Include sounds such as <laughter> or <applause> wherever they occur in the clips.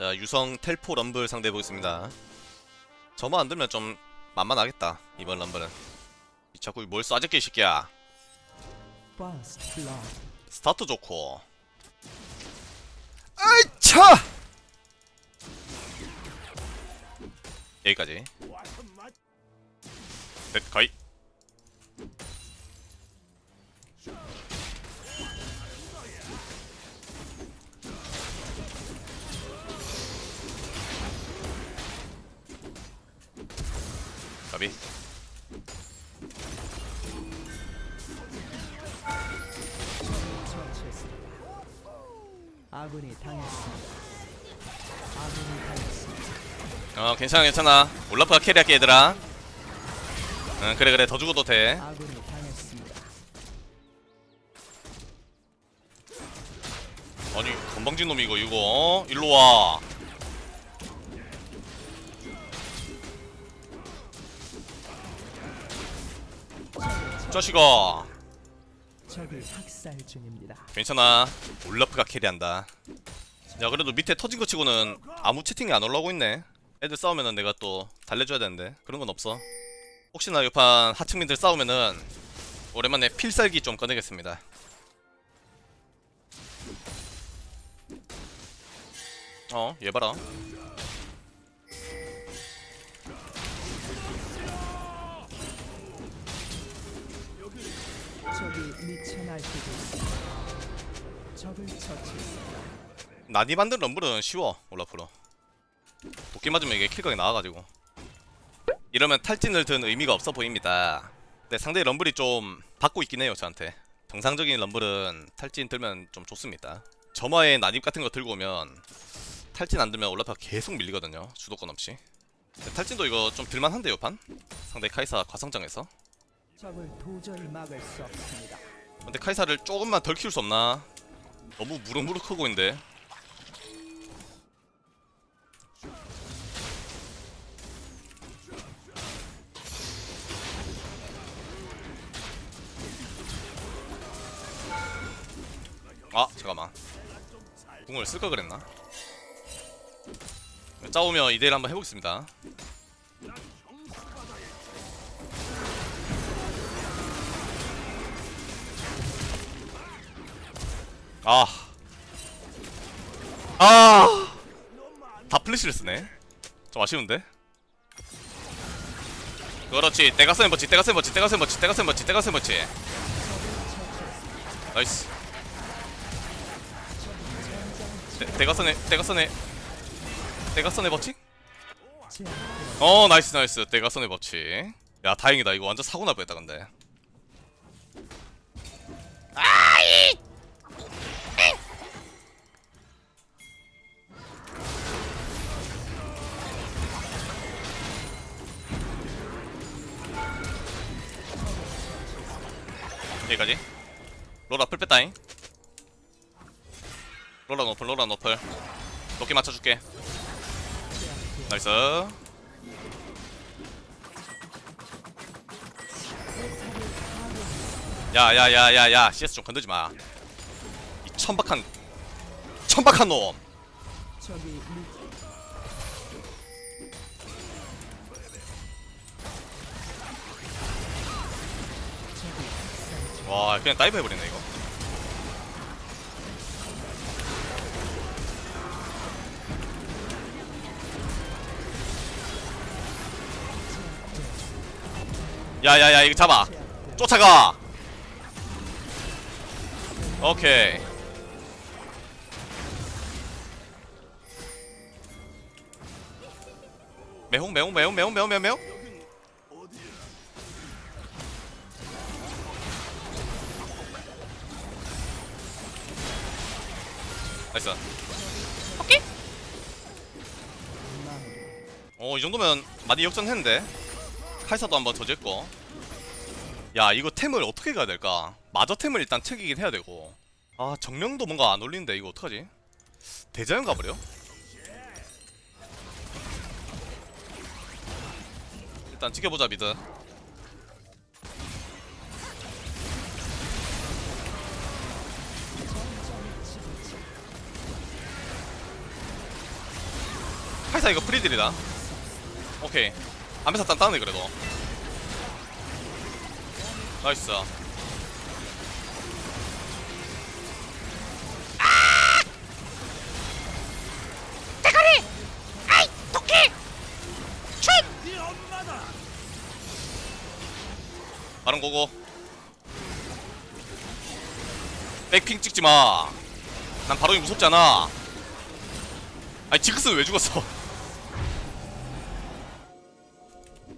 자 유성 텔포 럼블 상대해 보겠습니다. 저만 안 들면 좀 만만하겠다 이번 럼블은. 이 자꾸 뭘 쏴줄게 이 새끼야. 스타트 좋고. 차! 여기까지. 넷 가이. 가비. 아군이 당했습니다. 아군이 당했습니다. 어 괜찮아 괜찮아. 올라프가 캐리할게 얘들아. 응 그래 그래 더 죽어도 돼. 아군이 당했습니다. 아니 건방진 놈이 이거 이거 어? 일로 와. 자식아 적이 학살 중입니다. 괜찮아. 올라프가 캐리한다. 야 그래도 밑에 터진 거 치고는 아무 채팅이 안 올라오고 있네. 애들 싸우면은 내가 또 달래줘야 되는데 그런 건 없어. 혹시나 옆판 하층민들 싸우면은 오랜만에 필살기 좀 꺼내겠습니다. 어얘 봐라 미쳐. 난이 만든 럼블은 쉬워 올라프로. 도끼 맞으면 이게 킬각이 나와가지고. 이러면 탈진을 든 의미가 없어 보입니다. 근데 상대 럼블이 좀 받고 있긴 해요 저한테. 정상적인 럼블은 탈진 들면 좀 좋습니다. 점화의 난입 같은 거 들고 오면 탈진 안 들면 올라프가 계속 밀리거든요 주도권 없이. 탈진도 이거 좀 들만한데요 판? 상대 카이사 과성장에서 적을 도저히 막을 수 없습니다. 근데 카이사를 조금만 덜 키울 수 없나? 너무 무럭무럭 크고 있는데 아 잠깐만 궁을 쓸까 그랬나? 짜오면 2대1 한번 해보겠습니다 아. 아. 다 플래시를 쓰네. 좀 아쉬운데. 그렇지. 때가 센 버치, 때가 센 버치, 때가 센 버치, 때가 센 버치, 때가 센 버치. 나이스. 때- 때가 선에, 때가 선에, 때가 선에 버치? 어, 나이스, 나이스. 때가 선에 버치. 야, 다행이다. 이거 완전 사고 날 뻔했다, 근데. 여기까지. 로라 풀 뺐다잉. 로라 노플 로라 노플. 높게 맞춰줄게. 나이스. 야야야야야 CS 좀 건들지 마. 이 천박한 천박한 놈 와 그냥 다이브 해버리네 이거. 야야야 이거 잡아. 쫓아가. 오케이. 매홍 매홍 매홍 매홍 매홍 매홍 매홍 이 정도면 많이 역전했는데. 카이사도 한번 저지했고. 야, 이거 템을 어떻게 가야 될까? 마저 템을 일단 챙기긴 해야 되고. 아, 정령도 뭔가 안 올리는데 이거 어떡하지? 대자연 가버려? 일단 지켜보자, 미드. 카이사 이거 프리딜이다 오케이. 안배사 단단하네 그래도. 나이스. 바른 거고. 백핑 찍지 마. 난 바로 무섭지 않아. 아니 지크스는 왜 죽었어?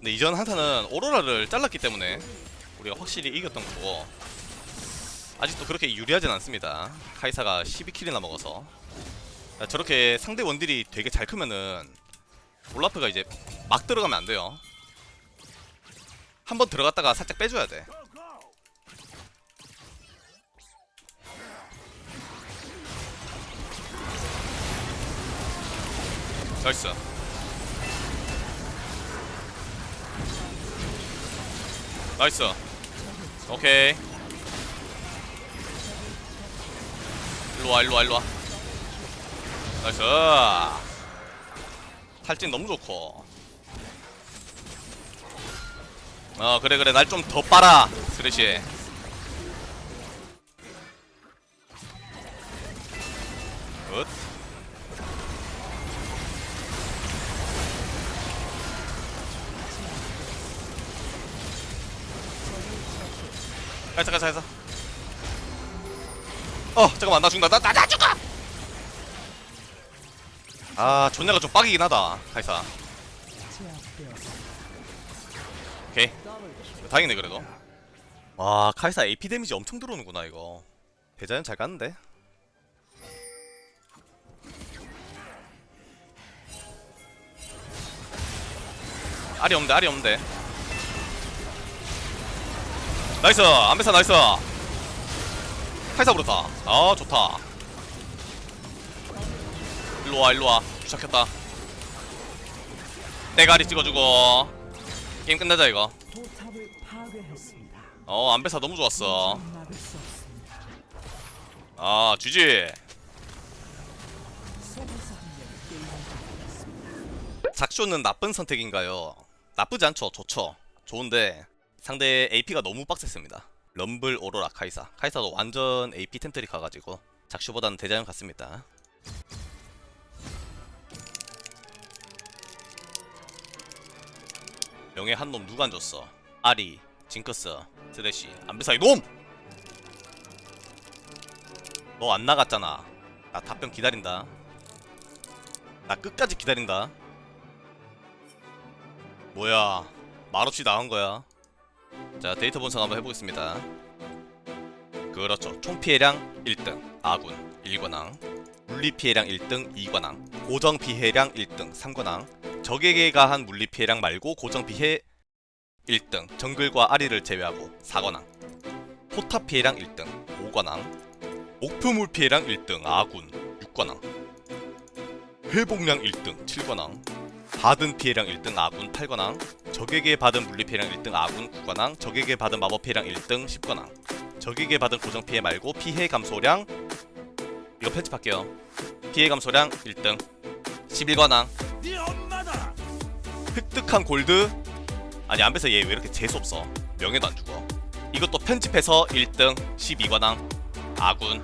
근데 이전 한타는 오로라를 잘랐기 때문에 우리가 확실히 이겼던 거고 아직도 그렇게 유리하진 않습니다. 카이사가 12킬이나 먹어서 야, 저렇게 상대 원딜이 되게 잘 크면은 올라프가 이제 막 들어가면 안 돼요. 한 번 들어갔다가 살짝 빼줘야 돼. 나이스. 나이스. 오케이. 일로와 일로와 일로와. 나이스. 탈진 너무 좋고. 어 그래 그래 날 좀 더 빨아 스레시. 굿. 가자 가자 가자. 어 잠깐만 나 죽는다. 나, 나, 나 죽어! 아 존냐가 좀 빡이긴 하다 카이사. 오케이. 다행이네 그래도. 와 카이사 AP 데미지 엄청 들어오는구나 이거. 대자연 잘 갔는데? 알이 없는데 알이 없는데 나이스 안배사 나이스. 카이사 부르다. 아 좋다. 일로와 일로와. 시작했다. 대가리 찍어주고. 게임 끝내자 이거. 어 안배사 너무 좋았어. 아 GG. 작쇼는 나쁜 선택인가요? 나쁘지 않죠. 좋죠. 좋은데 상대 AP가 너무 빡셌습니다. 럼블 오로라 카이사. 카이사도 완전 AP 템트리 가가지고 작쇼보다는 대자연 같습니다. 명예 한 놈 누가 안 줬어? 아리 징크스 스레시 안배사 이 놈! 너 안 나갔잖아. 나 답변 기다린다. 나 끝까지 기다린다. 뭐야 말없이 나온 거야 자 데이터 분석 한번 해보겠습니다. 그렇죠. 총 피해량 1등 아군 1관왕 물리 피해량 1등 2관왕 고정 피해량 1등 3관왕 적에게 가한 물리 피해량 말고 고정 피해 1등 정글과 아리를 제외하고 4관왕 포탑 피해량 1등 5관왕 목표물 피해량 1등 아군 6관왕 회복량 1등 7관왕 받은 피해량 1등 아군 8관왕 적에게 받은 물리 피해량 1등 아군 9관왕 적에게 받은 마법 피해량 1등 10관왕. 적에게 받은 고정 피해 말고 피해 감소량 이거 편집할게요. 피해 감소량 1등 11관왕. 획득한 골드 아니 안배서 얘 왜 이렇게 재수없어? 명예도 안 주고. 이것도 편집해서 1등 12관왕. 아군.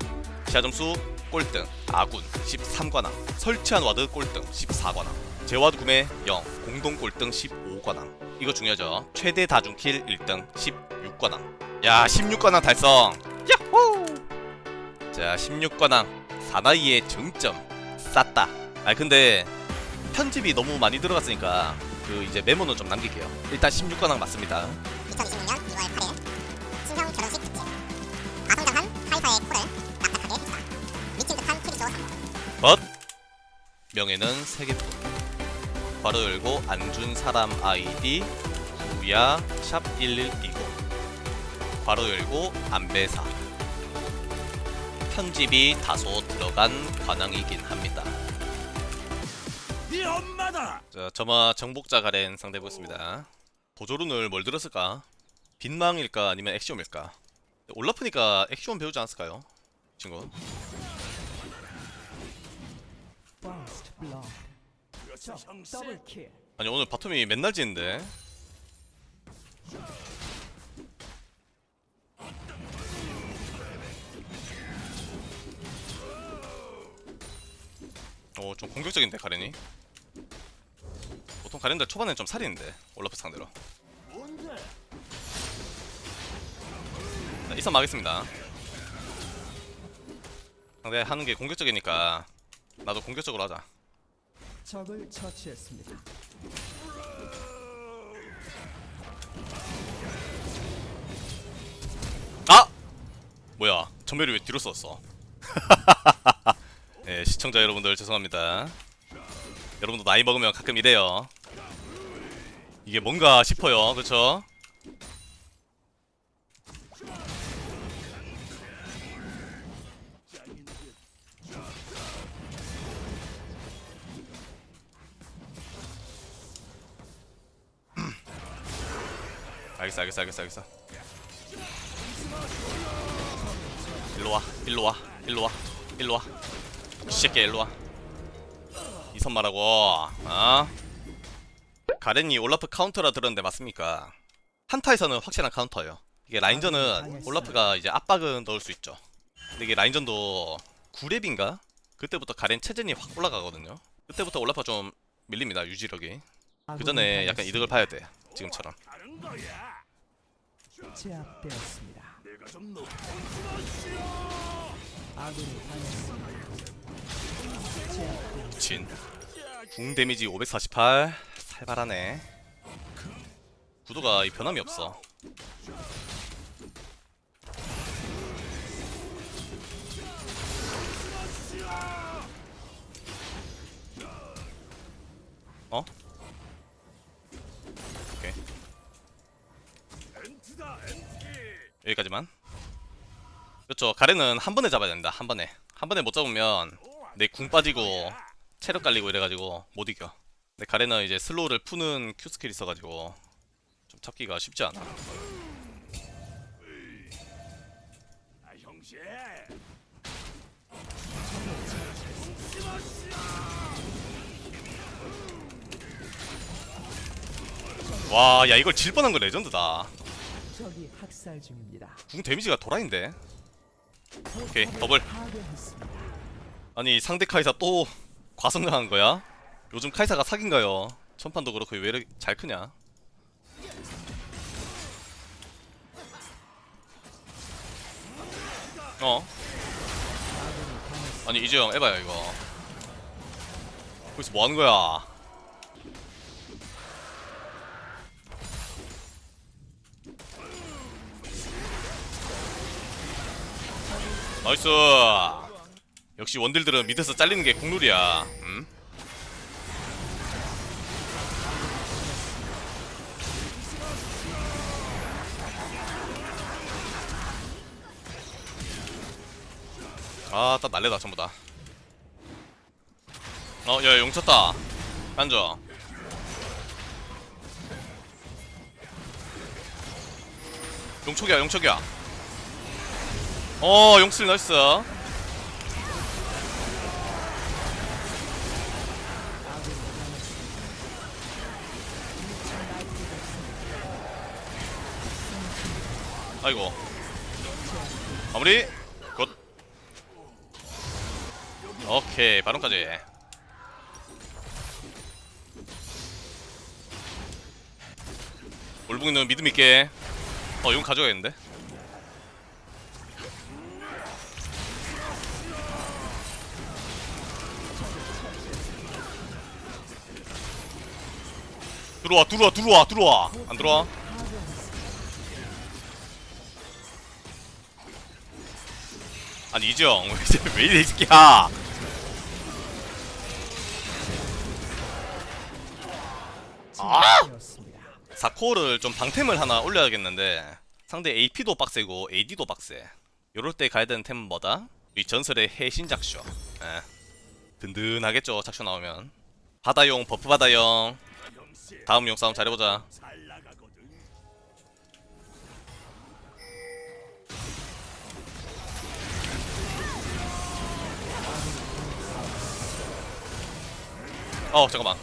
시야점수 꼴등. 아군. 13관왕. 설치한 와드 꼴등. 14관왕 재와드 구매 0 공동 꼴등 15관왕. 이거 중요하죠. 최대 다중킬 1등 16관왕. 야 16관왕 달성! 야호! 자 16관왕. 사나이의 정점. 쌌다. 아 근데 편집이 너무 많이 들어갔으니까 그 이제 메모는 좀 남길게요. 일단 16관왕 맞습니다. 2026년 2월 8일 친형 결혼식 특집. 아성장한 카이사의 코를 납작하게 했다. 미친 듯한 캐릭터 3번 벗 명예는 3개뿐 바로 열고 안 준 사람 아이디 우야 샵 1120 바로 열고 안배사 편집이 다소 들어간 관왕이긴 합니다 네 엄마다. 자 저마 정복자 가렌 상대해 보겠습니다 보조룬을 뭘 들었을까? 빈망일까 아니면 액시옴일까? 올라프니까 액시옴 배우지 않았을까요? 친구 더블킬. 아니 오늘 바텀이 맨날 지는데. 어좀 공격적인데 가렌이? 보통 가렌들 초반엔 좀 살이는데 올라프 상대로? 자, 이선 막겠습니다. 상대 하는 게 공격적이니까 나도 공격적으로 하자 적을 처치했습니다. 아! 뭐야 전멸이 왜 뒤로 썼어 <laughs> 네 시청자 여러분들 죄송합니다 여러분도 나이 먹으면 가끔 이래요 이게 뭔가 싶어요 그쵸? 알겠어 알겠어 알겠어 알겠어. 일로와 일로와 일로와 일로와. 이 새끼야 일로와. 이선 말하고 어? 가렌이 올라프 카운터라 들었는데 맞습니까? 한타에서는 확실한 카운터예요. 이게 라인전은 올라프가 이제 압박은 넣을 수 있죠. 근데 이게 라인전도 9렙인가? 그때부터 가렌 체전이 확 올라가거든요. 그때부터 올라프가 좀 밀립니다 유지력이. 그 전에 약간 이득을 봐야 돼 지금처럼. 제압되었습니다. 내가 좀 높. 아군이 당했습니다. 제압되었습니다. 진. 궁 데미지 548 살벌하네 구도가 이 변함이 없어 어? 여기까지만. 그렇죠. 가렌은 한 번에 잡아야 된다. 한 번에. 한 번에 못 잡으면 내 궁 빠지고 체력 깔리고 이래가지고 못 이겨. 근데 가렌은 이제 슬로우를 푸는 Q 스킬이 있어가지고 좀 잡기가 쉽지 않아. 와 야 이걸 질 뻔한 거 레전드다 적이 학살 중입니다. 궁 데미지가 도라인데 오케이 더블. 아니 상대 카이사 또 과성강한 거야? 요즘 카이사가 사기인가요? 천판도 그렇고 왜 이렇게 잘 크냐? 어? 아니 이재영 에바야 이거 거기서 뭐 하는 거야? 나이스 역시 원딜들은 밑에서 잘리는 게 국룰이야. 음? 아, 딱 날래다 전부 다. 어, 야, 용 쳤다. 앉아. 용촉이야, 용촉이야. 어, 용슬 나이스. 아이고. 마무리. 굿. 오케이 바론까지. 올붕이는 믿음 있게. 어 이건 가져가야겠는데 들어와 들어와 들어와 들어와 안 들어와 아니 이정 왜 이래 이 새끼야 제압되었습니다. 4코어를 좀 방템을 하나 올려야겠는데 상대 AP도 빡세고 AD도 빡세 요럴 때 가야 되는 템은 뭐다? 이 전설의 해신 작쇼 예. 든든하겠죠 작쇼 나오면 바다용 버프 바다용 아. 다음 용 싸움 잘해보자. 어 잠깐만.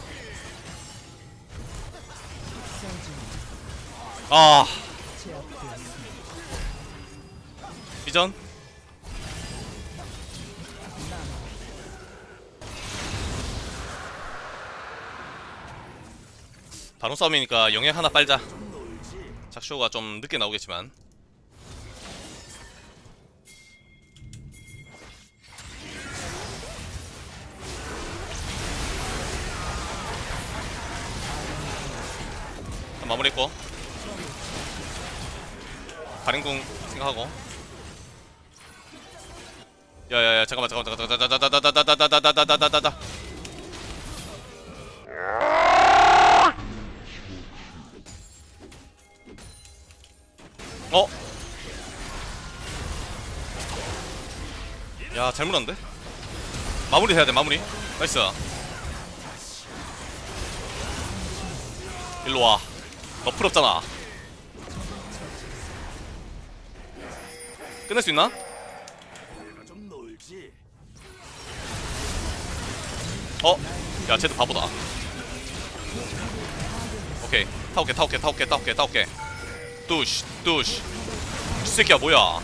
아. 비전? 바로 싸움이니까 영역 하나 빨자 작쇼가 좀 늦게 나오겠지만 자, 마무리했고 발행궁 생각하고 야야야 잠깐만 잠깐만 잠깐만 다다다다다다다다다다다다다다다다 어? 야 잘못 한데? 마무리 해야 돼 마무리. 나이스. 일로 와 너 풀없잖아. 끝낼 수 있나? 어? 야 쟤도 바보다. 오케이. 타올게 타올게 타올게 타올게 타올게. 뚜시 뚜시. 이 새끼야 뭐야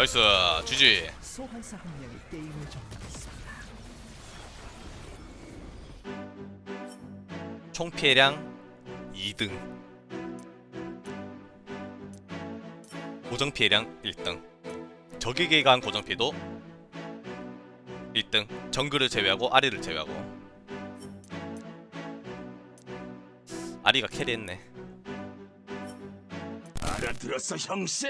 나이스 GG 소환사 한 명이 게임을 종료했습니다. 총 피해량 2등. 고정 피해량 1등. 적에게 간 고정 피해도 1등. 정글을 제외하고 아리를 제외하고. 아리가 캐리했네. 알아들었어 형씨?